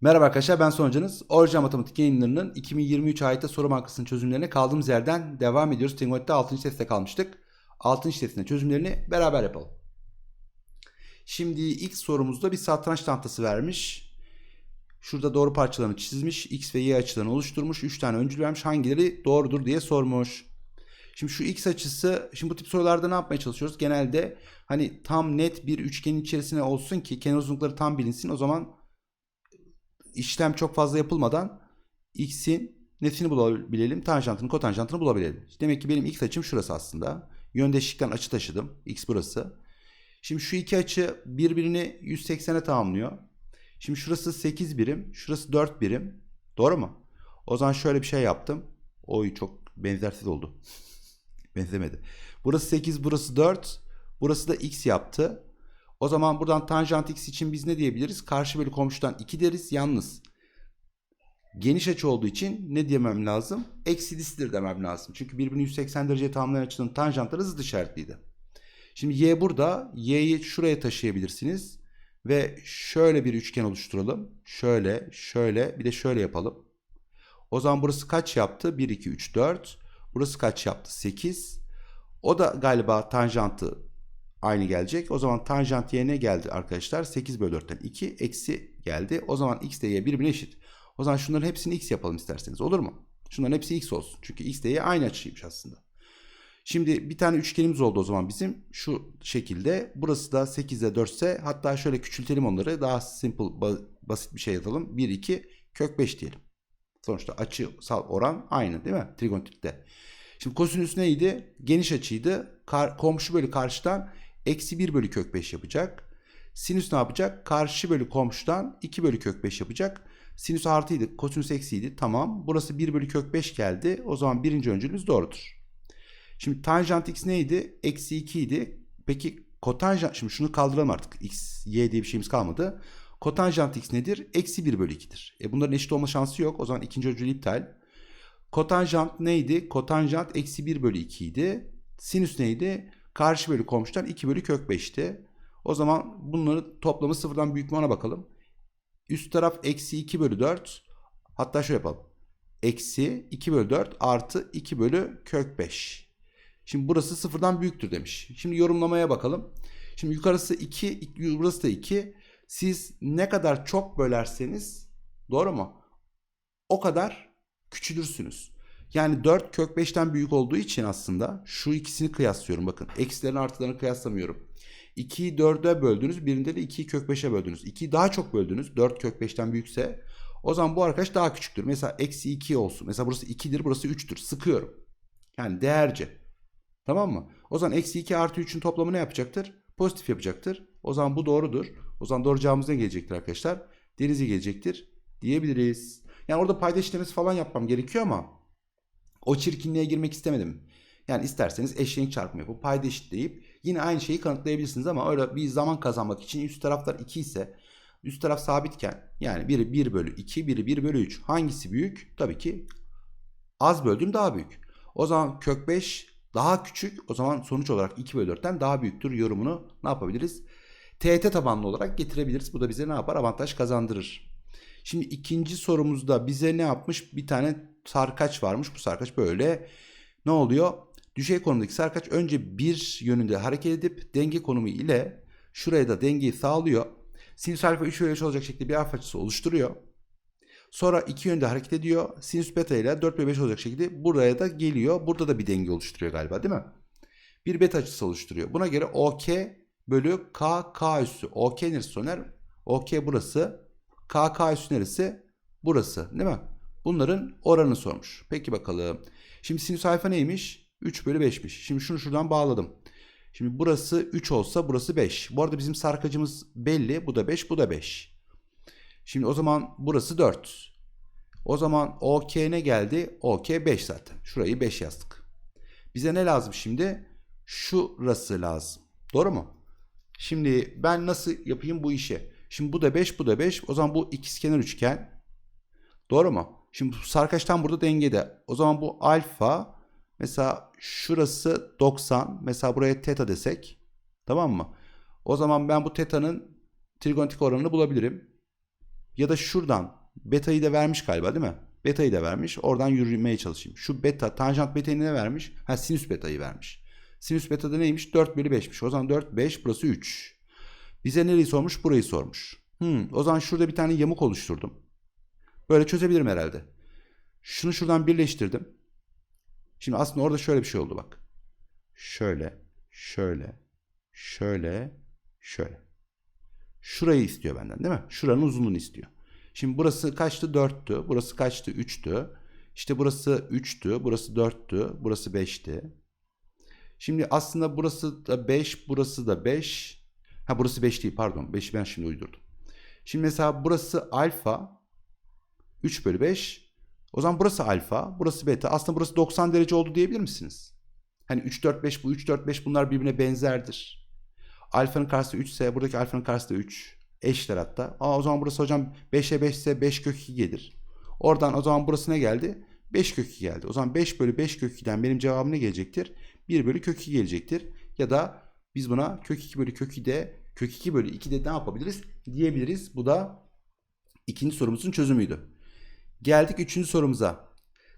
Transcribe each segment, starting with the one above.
Merhaba arkadaşlar ben Soncanız. Orijinal Matematik yayınlarının 2023 ayette soru bankasının çözümlerine kaldığımız yerden devam ediyoruz. Tingoet'te 6. testte kalmıştık. 6. testin çözümlerini beraber yapalım. Şimdi ilk sorumuzda bir satranç tahtası vermiş. Şurada doğru parçalarını çizmiş. X ve Y açılarını oluşturmuş. 3 tane öncül vermiş. Hangileri doğrudur diye sormuş. Şimdi şu X açısı, şimdi bu tip sorularda ne yapmaya çalışıyoruz? Genelde hani tam net bir üçgenin içerisine olsun ki kenar uzunlukları tam bilinsin. O zaman işlem çok fazla yapılmadan x'in netini bulabilelim, tanjantını, kotanjantını bulabilelim. Demek ki benim x açım şurası aslında. Yöndeşlikten açı taşıdım. X burası. Şimdi şu iki açı birbirini 180'e tamamlıyor. Şimdi şurası 8 birim, şurası 4 birim. Doğru mu? O zaman şöyle bir şey yaptım. Oy çok benzersiz oldu. Benzemedi. Burası 8, burası 4. Burası da x yaptı. O zaman buradan tanjant x için biz ne diyebiliriz? Karşı bölü komşudan 2 deriz. Yalnız geniş açı olduğu için ne diyemem lazım? Eksi disidir demem lazım. Çünkü birbirini 180 derece tamamlayan açının tanjantları zıt işaretliydi. Şimdi y burada. y'yi şuraya taşıyabilirsiniz. Ve şöyle bir üçgen oluşturalım. Şöyle, şöyle bir de şöyle yapalım. O zaman burası kaç yaptı? 1, 2, 3, 4. Burası kaç yaptı? 8. O da galiba tanjantı aynı gelecek. O zaman tanjant y ne geldi arkadaşlar? 8 bölü 4'ten 2 eksi geldi. O zaman x de y birbirine eşit. O zaman şunların hepsini x yapalım isterseniz. Olur mu? Şunların hepsi x olsun. Çünkü x de y aynı açıymış aslında. Şimdi bir tane üçgenimiz oldu o zaman bizim. Şu şekilde. Burası da 8'de 4 ise hatta şöyle küçültelim onları. Daha simple basit bir şey yazalım. 1, 2 kök 5 diyelim. Sonuçta açısal oran aynı değil mi? Trigonometrikte. Şimdi kosinüs neydi? Geniş açıydı. Kar, komşu bölü karşıdan eksi 1 bölü kök 5 yapacak. Sinüs ne yapacak? Karşı bölü komşudan 2 bölü kök 5 yapacak. Sinüs artıydı, kosinüs eksiydi. Tamam. Burası 1 bölü kök 5 geldi. O zaman birinci öncülümüz doğrudur. Şimdi tanjant x neydi? Eksi 2 idi. Peki kotanjant, şimdi şunu kaldıralım artık. x, y diye bir şeyimiz kalmadı. Kotanjant x nedir? Eksi 1 bölü 2'dir. E bunların eşit olma şansı yok. O zaman ikinci öncül iptal. Kotanjant neydi? Kotanjant eksi 1 bölü 2 idi. Sinüs neydi? Karşı bölü komşudan 2 bölü kök 5'ti. O zaman bunları toplamı sıfırdan büyük ona bakalım. Üst taraf eksi 2 bölü 4. Hatta şöyle yapalım. Eksi 2 bölü 4 artı 2 bölü kök 5. Şimdi burası sıfırdan büyüktür demiş. Şimdi yorumlamaya bakalım. Şimdi yukarısı 2, burası da 2. Siz ne kadar çok bölerseniz doğru mu? O kadar küçülürsünüz. Yani 4 kök 5'ten büyük olduğu için aslında şu ikisini kıyaslıyorum. Bakın eksilerin artılarını kıyaslamıyorum. 2'yi 4'e böldünüz. Birinde de 2'yi kök 5'e böldünüz. 2'yi daha çok böldünüz. 4 kök 5'ten büyükse o zaman bu arkadaş daha küçüktür. Mesela eksi 2 olsun. Mesela burası 2'dir burası 3'tür. Sıkıyorum. Yani değerce. Tamam mı? O zaman eksi 2 artı 3'ün toplamı ne yapacaktır? Pozitif yapacaktır. O zaman bu doğrudur. O zaman doğru cevabımız ne gelecektir arkadaşlar? Denizi gelecektir diyebiliriz. Yani orada payda işlemesi falan yapmam gerekiyor ama o çirkinliğe girmek istemedim. Yani isterseniz eşlenik çarpımı yapıp payda eşitleyip yine aynı şeyi kanıtlayabilirsiniz ama öyle bir zaman kazanmak için üst taraflar 2 ise üst taraf sabitken yani biri 1 bölü 2 biri 1 bölü 3 hangisi büyük? Tabii ki az böldüğüm daha büyük. O zaman kök 5 daha küçük o zaman sonuç olarak 2 bölü 4'ten daha büyüktür yorumunu ne yapabiliriz? TET tabanlı olarak getirebiliriz. Bu da bize ne yapar? Avantaj kazandırır. Şimdi ikinci sorumuzda bize ne yapmış? Bir tane sarkaç varmış. Bu sarkaç böyle ne oluyor? Düşey konumdaki sarkaç önce bir yönünde hareket edip denge konumu ile şuraya da dengeyi sağlıyor. Sinüs alfa 3 bölü 3 olacak şekilde bir alfa açısı oluşturuyor. Sonra iki yönde hareket ediyor. Sinüs beta ile 4 bölü 5 olacak şekilde buraya da geliyor. Burada da bir denge oluşturuyor galiba değil mi? Bir beta açısı oluşturuyor. Buna göre OK bölü K, K üssü. OK neresi Soner? OK burası. K, K üssü neresi? Burası değil mi? Bunların oranını sormuş. Peki bakalım. Şimdi sinüs alfa neymiş? 3 bölü 5'miş. Şimdi şunu şuradan bağladım. Şimdi burası 3 olsa burası 5. Bu arada bizim sarkacımız belli. Bu da 5, bu da 5. Şimdi o zaman burası 4. O zaman OK ne geldi? OK 5 zaten. Şurayı 5 yazdık. Bize ne lazım şimdi? Şurası lazım. Doğru mu? Şimdi ben nasıl yapayım bu işi? Şimdi bu da 5, bu da 5. O zaman bu ikizkenar üçgen. Doğru mu? Şimdi sarkaç tam burada dengede. O zaman bu alfa mesela şurası 90. Mesela buraya teta desek. Tamam mı? O zaman ben bu teta'nın trigonometrik oranını bulabilirim. Ya da şuradan beta'yı da vermiş galiba değil mi? Beta'yı da vermiş. Oradan yürümeye çalışayım. Şu beta, tanjant beta'yı ne vermiş? Ha sinüs beta'yı vermiş. Sinüs beta'da neymiş? 4 bölü 5'miş. O zaman 4, 5 burası 3. Bize nereyi sormuş? Burayı sormuş. Hmm, o zaman şurada bir tane yamuk oluşturdum. Böyle çözebilirim herhalde. Şunu şuradan birleştirdim. Şimdi aslında orada şöyle bir şey oldu bak. Şöyle, şöyle, şöyle, şöyle. Şurayı istiyor benden değil mi? Şuranın uzunluğunu istiyor. Şimdi burası kaçtı? 4'tü. Burası kaçtı? 3'tü. İşte burası 3'tü. Burası 4'tü. Burası 5'ti. Şimdi aslında burası da 5. Burası da 5. Ha burası 5 değil pardon. 5'i ben şimdi uydurdum. Şimdi mesela burası alfa. 3 bölü 5. O zaman burası alfa. Burası beta. Aslında burası 90 derece oldu diyebilir misiniz? Hani 3, 4, 5 bu 3, 4, 5 bunlar birbirine benzerdir. Alfanın karşısı 3 ise buradaki alfanın karşısı da 3. Eşler hatta. Aa, o zaman burası hocam 5'e 5 ise 5 kök 2 gelir. Oradan o zaman burası ne geldi? 5 kök 2 geldi. O zaman 5 bölü 5 kök 2'den benim cevabım ne gelecektir? 1 bölü kök 2 gelecektir. Ya da biz buna kök 2 bölü kök 2 de kök 2 bölü 2 de ne yapabiliriz? Diyebiliriz. Bu da ikinci sorumuzun çözümüydü. Geldik üçüncü sorumuza.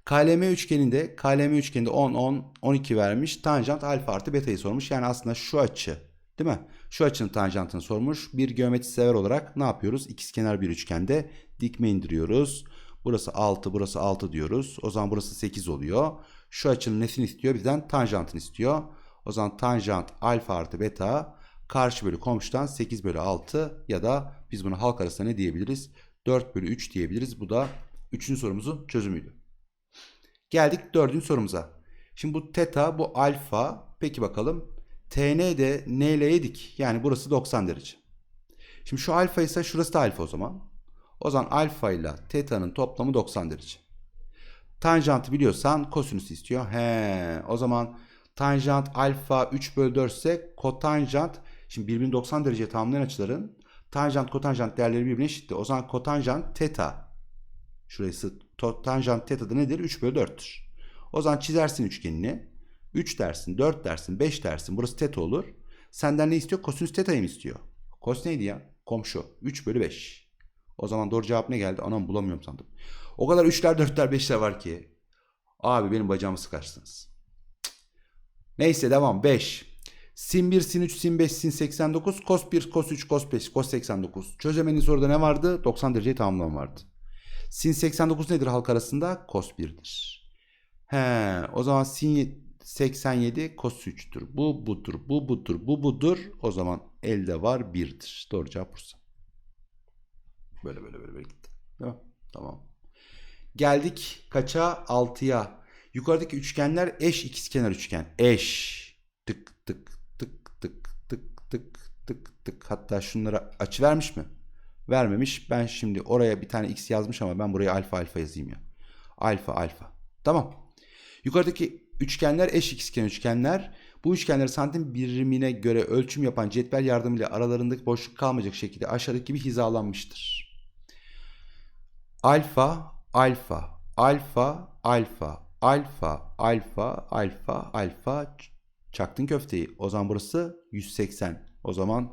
KLM üçgeninde KLM üçgeninde 10 10 12 vermiş. Tanjant alfa artı beta'yı sormuş. Yani aslında şu açı değil mi? Şu açının tanjantını sormuş. Bir geometri sever olarak ne yapıyoruz? İkizkenar bir üçgende dikme indiriyoruz. Burası 6, burası 6 diyoruz. O zaman burası 8 oluyor. Şu açının nesini istiyor? Bizden tanjantını istiyor. O zaman tanjant alfa artı beta karşı bölü komşudan 8 bölü 6 ya da biz bunu halk arasında ne diyebiliriz? 4 bölü 3 diyebiliriz. Bu da üçüncü sorumuzun çözümüydü. Geldik dördüncü sorumuza. Şimdi bu teta, bu alfa. Peki bakalım. TN de N ile yedik. Yani burası 90 derece. Şimdi şu alfa ise şurası da alfa o zaman. O zaman alfa ile teta'nın toplamı 90 derece. Tanjantı biliyorsan kosinüs istiyor. He, o zaman tanjant alfa 3 bölü 4 ise kotanjant şimdi birbirini 90 dereceye tamamlayan açıların tanjant kotanjant değerleri birbirine eşitti. O zaman kotanjant teta şurası tanjant teta da nedir? 3 bölü 4'tür. O zaman çizersin üçgenini. 3 dersin, 4 dersin, 5 dersin. Burası teta olur. Senden ne istiyor? Kosinüs teta'yı mı istiyor? Kos neydi ya? Komşu. 3 bölü 5. O zaman doğru cevap ne geldi? Anam bulamıyorum sandım. O kadar 3'ler, 4'ler, 5'ler var ki. Abi benim bacağımı sıkarsınız. Neyse devam. 5. Sin 1, sin 3, sin 5, sin 89. Kos 1, kos 3, kos 5, kos 89. Çözemediğin soruda ne vardı? 90 dereceyi tamamlama vardı. Sin 89 nedir halk arasında? Kos 1'dir. He, o zaman sin 87 kos 3'tür. Bu budur, bu budur, bu budur. O zaman elde var 1'dir. Doğru cevap Bursa. Böyle böyle böyle böyle gitti. Değil mi? Tamam. Geldik kaça? 6'ya. Yukarıdaki üçgenler eş ikizkenar üçgen. Eş. Tık tık tık tık tık tık tık tık. Hatta şunlara açı vermiş mi? Vermemiş. Ben şimdi oraya bir tane x yazmış ama ben buraya alfa alfa yazayım ya. Alfa alfa. Tamam. Yukarıdaki üçgenler eş ikizkenar üçgenler. Bu üçgenleri santim birimine göre ölçüm yapan cetvel yardımıyla aralarındaki boşluk kalmayacak şekilde aşağıdaki gibi hizalanmıştır. Alfa, alfa, alfa, alfa, alfa, alfa, alfa, alfa. Çaktın köfteyi. O zaman burası 180. O zaman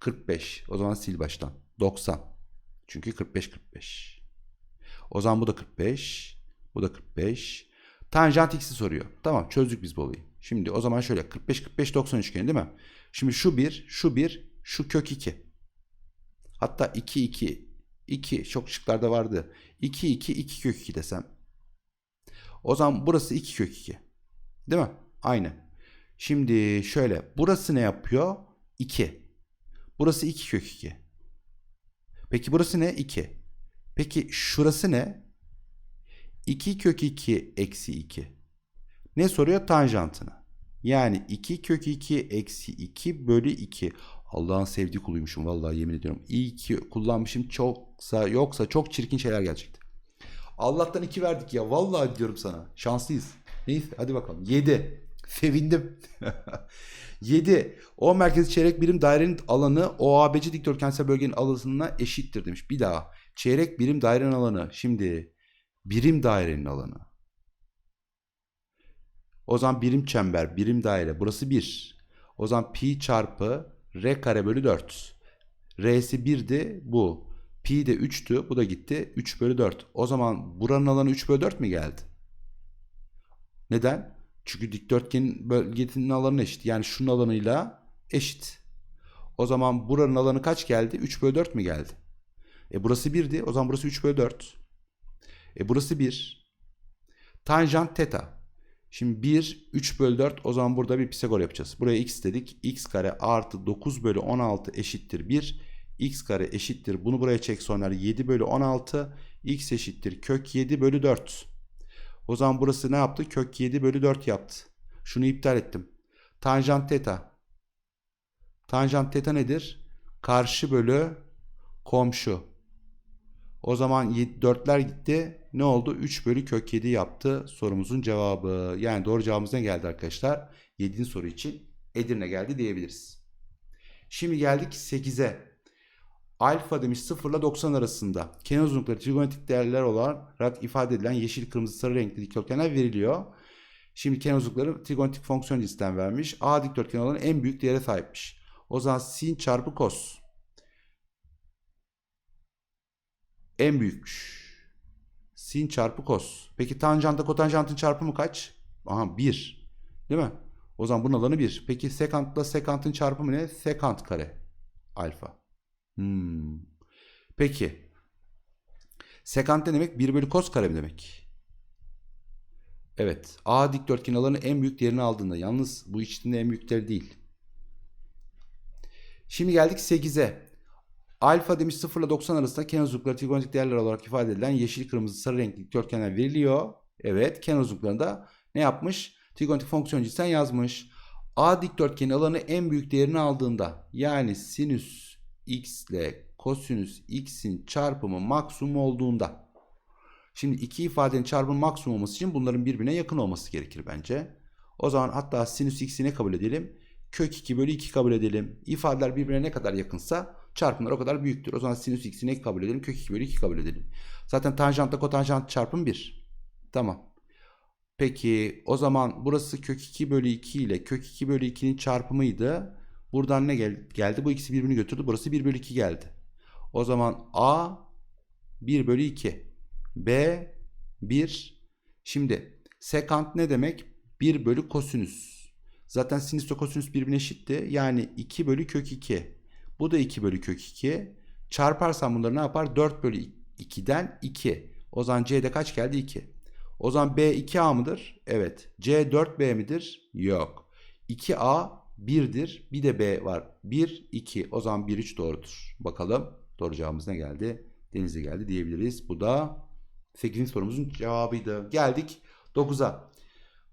45. O zaman sil baştan. 90. Çünkü 45 45. O zaman bu da 45. Bu da 45. Tanjant x'i soruyor. Tamam çözdük biz bu olayı. Şimdi o zaman şöyle 45 45 90 üçgeni değil mi? Şimdi şu 1, şu 1, şu kök 2. Hatta 2 2 2 çok şıklarda vardı. 2 2 2 kök 2 desem. O zaman burası 2 kök 2. Değil mi? Aynı. Şimdi şöyle burası ne yapıyor? 2. Burası 2 kök 2. Peki burası ne? 2. Peki şurası ne? 2 kök 2 eksi 2. Ne soruyor? Tanjantını. Yani 2 kök 2 eksi 2 bölü 2. Allah'ın sevdiği kuluymuşum vallahi yemin ediyorum. İyi ki kullanmışım çoksa yoksa çok çirkin şeyler gelecekti. Allah'tan 2 verdik ya vallahi diyorum sana. Şanslıyız. Neyse hadi bakalım. 7. Sevindim. 7. O merkezi çeyrek birim dairenin alanı OABC dikdörtgensel bölgenin alanına eşittir demiş. Bir daha. Çeyrek birim dairenin alanı. Şimdi birim dairenin alanı. O zaman birim çember, birim daire. Burası 1. O zaman pi çarpı r kare bölü 4. R'si 1'di bu. Pi de 3'tü. Bu da gitti. 3 bölü 4. O zaman buranın alanı 3 bölü 4 mi geldi? Neden? Çünkü dikdörtgenin bölgesinin alanı eşit. Yani şunun alanıyla eşit. O zaman buranın alanı kaç geldi? 3 bölü 4 mi geldi? E burası 1'di. O zaman burası 3 bölü 4. E burası 1. Tanjant teta. Şimdi 1, 3 bölü 4 o zaman burada bir Pisagor yapacağız. Buraya x dedik. x kare artı 9 bölü 16 eşittir 1. x kare eşittir. Bunu buraya çek sonra 7 bölü 16. x eşittir kök 7 bölü 4. O zaman burası ne yaptı? Kök 7 bölü 4 yaptı. Şunu iptal ettim. Tanjant teta. Tanjant teta nedir? Karşı bölü komşu. O zaman 4'ler gitti. Ne oldu? 3 bölü kök 7 yaptı sorumuzun cevabı. Yani doğru cevabımız ne geldi arkadaşlar? 7. soru için Edirne geldi diyebiliriz. Şimdi geldik 8'e. Alfa demiş 0 ile 90 arasında. Kenar uzunlukları trigonometrik değerler olarak ifade edilen yeşil, kırmızı, sarı renkli dikdörtgenler veriliyor. Şimdi kenar uzunlukları trigonometrik fonksiyon cinsinden vermiş. A dikdörtgen olan en büyük değere sahipmiş. O zaman sin çarpı kos. En büyükmüş. Sin çarpı kos. Peki tanjanta kotanjantın çarpımı kaç? Aha 1. Değil mi? O zaman bunun alanı 1. Peki sekantla sekantın çarpımı ne? Sekant kare. Alfa. Hmm. Peki. Sekant ne demek? 1 bölü kos kare demek? Evet. A dikdörtgen alanı en büyük değerini aldığında. Yalnız bu içinde en büyükleri değil. Şimdi geldik 8'e. Alfa demiş 0 ile 90 arasında kenar uzunlukları trigonometrik değerler olarak ifade edilen yeşil, kırmızı, sarı renkli dikdörtgenler veriliyor. Evet kenar uzunluklarında ne yapmış? Trigonometrik fonksiyon cinsinden yazmış. A dikdörtgenin alanı en büyük değerini aldığında yani sinüs x ile kosinüs x'in çarpımı maksimum olduğunda. Şimdi iki ifadenin çarpımı maksimum olması için bunların birbirine yakın olması gerekir bence. O zaman hatta sinüs x'i ne kabul edelim? Kök 2 bölü 2 kabul edelim. İfadeler birbirine ne kadar yakınsa çarpımlar o kadar büyüktür. O zaman sinüs x'i ne kabul edelim? Kök 2 bölü 2 kabul edelim. Zaten tanjantla kotanjant çarpım 1. Tamam. Peki o zaman burası kök 2 bölü 2 ile kök 2 bölü 2'nin çarpımıydı. Buradan ne gel geldi? Bu ikisi birbirini götürdü. Burası 1 bölü 2 geldi. O zaman A 1 bölü 2. B 1. Şimdi sekant ne demek? 1 bölü kosinüs. Zaten sinüs ve kosinüs birbirine eşitti. Yani 2 bölü kök 2. Bu da 2 bölü kök 2. Çarparsam bunları ne yapar? 4 bölü 2'den 2. O zaman C'de kaç geldi? 2. O zaman B 2A mıdır? Evet. C 4B midir? Yok. 2A 1'dir. Bir de B var. 1, 2. O zaman 1, 3 doğrudur. Bakalım doğru cevabımız ne geldi? Denizli geldi diyebiliriz. Bu da 8. sorumuzun cevabıydı. Geldik 9'a.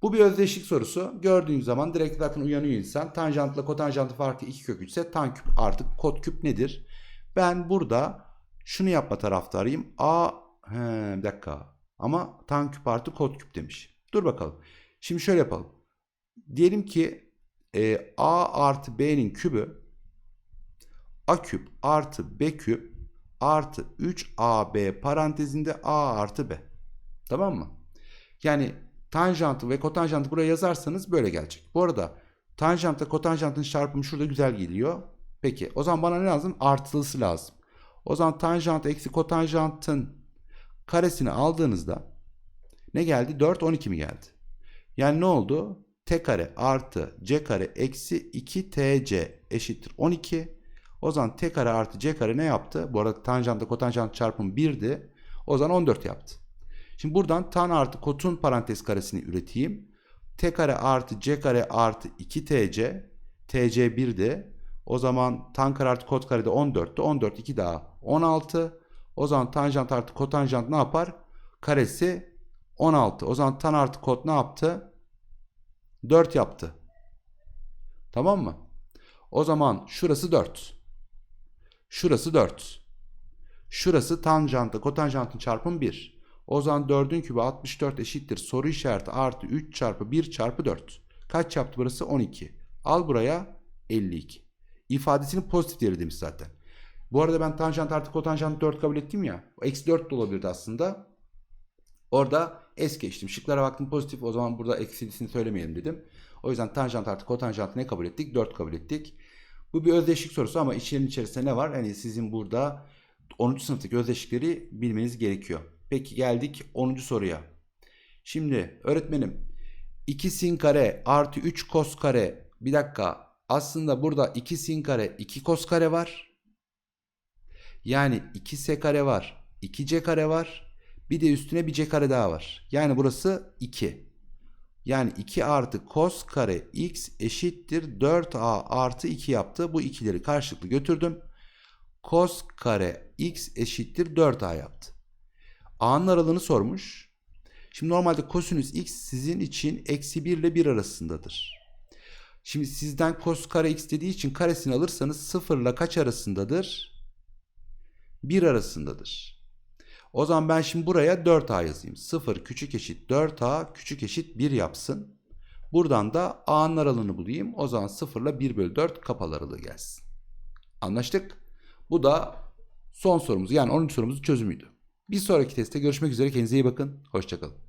Bu bir özdeşlik sorusu. Gördüğün zaman direkt zaten uyanıyor insan. Tanjantla kotanjantı farkı 2 kök 3 ise tan küp artık kot küp nedir? Ben burada şunu yapma taraftarıyım. A he, bir dakika. Ama tan küp artı kot küp demiş. Dur bakalım. Şimdi şöyle yapalım. Diyelim ki e, A artı B'nin kübü A küp artı B küp artı 3AB parantezinde A artı B. Tamam mı? Yani tanjantı ve kotanjantı buraya yazarsanız böyle gelecek. Bu arada tanjantla kotanjantın çarpımı şurada güzel geliyor. Peki o zaman bana ne lazım? Artılısı lazım. O zaman tanjant eksi kotanjantın karesini aldığınızda ne geldi? 4 12 mi geldi? Yani ne oldu? T kare artı C kare eksi 2 TC eşittir 12. O zaman T kare artı C kare ne yaptı? Bu arada tanjantla kotanjant çarpımı 1'di. O zaman 14 yaptı. Şimdi buradan tan artı kotun parantez karesini üreteyim. T kare artı C kare artı 2 TC. TC 1'di. O zaman tan kare artı kot kare de 14'tü. 14 2 daha 16. O zaman tanjant artı kotanjant ne yapar? Karesi 16. O zaman tan artı kot ne yaptı? 4 yaptı. Tamam mı? O zaman şurası 4. Şurası 4. Şurası tanjantla kotanjantın çarpımı 1. O zaman 4'ün kübü 64 eşittir. Soru işareti artı 3 çarpı 1 çarpı 4. Kaç yaptı burası? 12. Al buraya 52. İfadesinin pozitif değeri demiş zaten. Bu arada ben tanjant artı kotanjant 4 kabul ettim ya. Eksi 4 de olabilirdi aslında. Orada es geçtim. Şıklara baktım pozitif. O zaman burada eksilisini söylemeyelim dedim. O yüzden tanjant artı kotanjantı ne kabul ettik? 4 kabul ettik. Bu bir özdeşlik sorusu ama içerinin içerisinde ne var? Hani sizin burada 10. sınıftaki özdeşlikleri bilmeniz gerekiyor. Peki geldik 10. soruya. Şimdi öğretmenim 2 sin kare artı 3 kos kare. Bir dakika. Aslında burada 2 sin kare 2 kos kare var. Yani 2 s kare var. 2 c kare var. Bir de üstüne bir c kare daha var. Yani burası 2. Yani 2 artı kos kare x eşittir 4a artı 2 yaptı. Bu ikileri karşılıklı götürdüm. Kos kare x eşittir 4a yaptı. A'nın aralığını sormuş. Şimdi normalde kosinüs x sizin için eksi 1 ile 1 arasındadır. Şimdi sizden kos kare x dediği için karesini alırsanız 0 ile kaç arasındadır? 1 arasındadır. O zaman ben şimdi buraya 4a yazayım. 0 küçük eşit 4a küçük eşit 1 yapsın. Buradan da a'nın aralığını bulayım. O zaman 0 ile 1 bölü 4 kapalı aralığı gelsin. Anlaştık. Bu da son sorumuz yani 10. sorumuzun çözümüydü. Bir sonraki testte görüşmek üzere. Kendinize iyi bakın. Hoşçakalın.